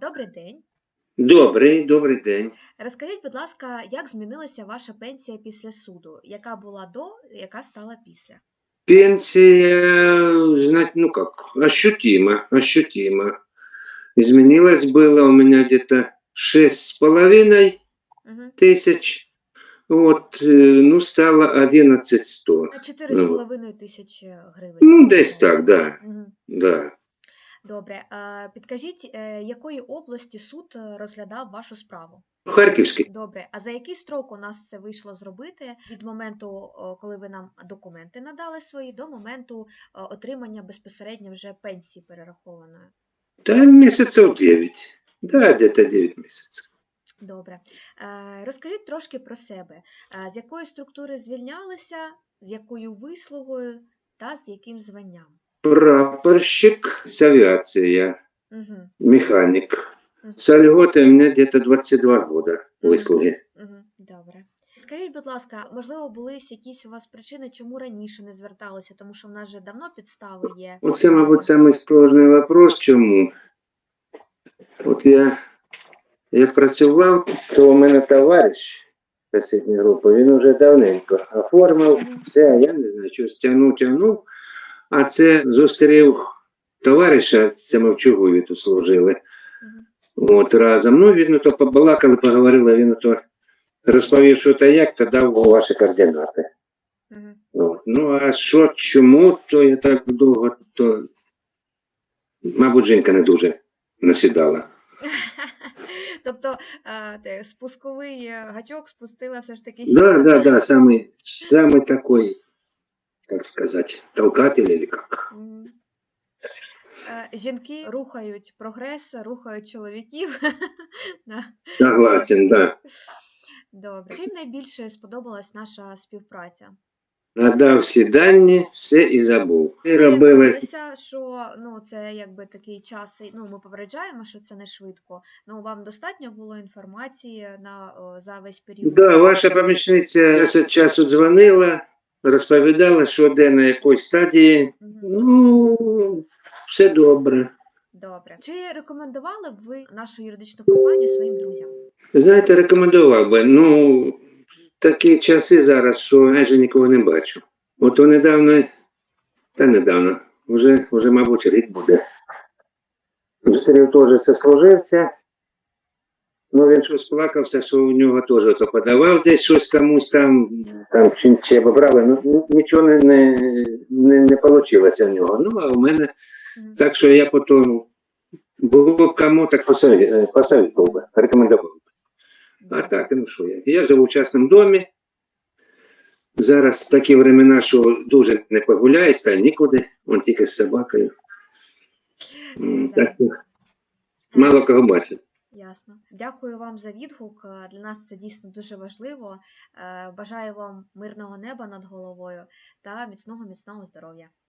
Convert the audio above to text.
Добрий день. Добрий, добрий день. Розкажіть, будь ласка, як змінилася ваша пенсія після суду? Яка була до, яка стала після? Пенсия, знать, ну как, ощутимо, ощутимо. Изменилось было у меня где-то шесть с половиной Угу. тысяч. Вот, э, ну, стало одиннадцать сто. Чотири з Ну. половиною тисячі гривень. Ну, десь так, да, Мгм. да. Добре. А, Підкажіть, е, якої області суд е, розглядав вашу справу? Харківський. Добре. А за який строк у нас це вийшло зробити від моменту, коли ви нам документи надали свої, до моменту е, отримання безпосередньо вже пенсії перерахованої? Да, месяцев девять. Да, где-то девять месяцев. Добре. Розкажіть трошки про себе. З якої структури звільнялися, з якою вислугою та з яким званням? Прапорщик с авиации, Угу. механик. Мгм. С льготой у меня где-то 22 года выслуги. Угу. Добре. Скажіть, будь ласка, можливо, були якісь у вас причини, чому раніше не зверталися, тому що в нас вже давно підстави є. Оце, мабуть, самий сложний вопрос. Чому? От я як працював, то у мене товариш сусідньої групи, він уже давненько оформив все, я не знаю, що тягнув, тягнув. А це зустрів товариша, це ми в Чугуєві тут служили. От разом. Ну, він то побалакали, поговорили, він то розповів, що та як, то дав ваші координати. От. Ну, а що, чому, то я так довго, то, мабуть, жінка не дуже насідала. Тобто спусковий е, гачок спустила все ж таки Да, да, да, самый, самый такой, как сказать, толкатель или как. Е, Жінки рухають прогрес, рухають чоловіків. Согласен, да. Добре. Чим найбільше сподобалась наша співпраця? Надав всі дані, все і забув. І Ми що ну це якби такий час. Ну ми попереджаємо, що це не швидко. Ну вам достатньо було інформації на о, за весь період. Да, ваша помічниця час часу дзвонила, розповідала, що де на якій стадії. Ну, все добре. Добре. Чи рекомендували б ви нашу юридичну компанію своїм друзям? Знаєте, рекомендував би. Ну, такі часи зараз, що майже нікого не бачу. От недавно, та недавно, вже, вже мабуть, рік буде. Зустрів теж сослуживця. Ну, він щось плакався, що у нього теж ото подавав десь щось комусь там, там чи, чи обрали. Ну, нічого не, не, не, не вийшло в нього. Ну, а у мене так що я потім було б кому так е, посовітував би, рекомендував. А так, ну що я. Я живу в частному домі. Зараз такі времена, що дуже не погуляєш, та нікуди, он тільки з собакою. Так, мало кого бачить. Ясно. Дякую вам за відгук. Е, Для нас це дійсно дуже важливо. Е, Бажаю вам мирного неба над головою та міцного міцного здоров'я.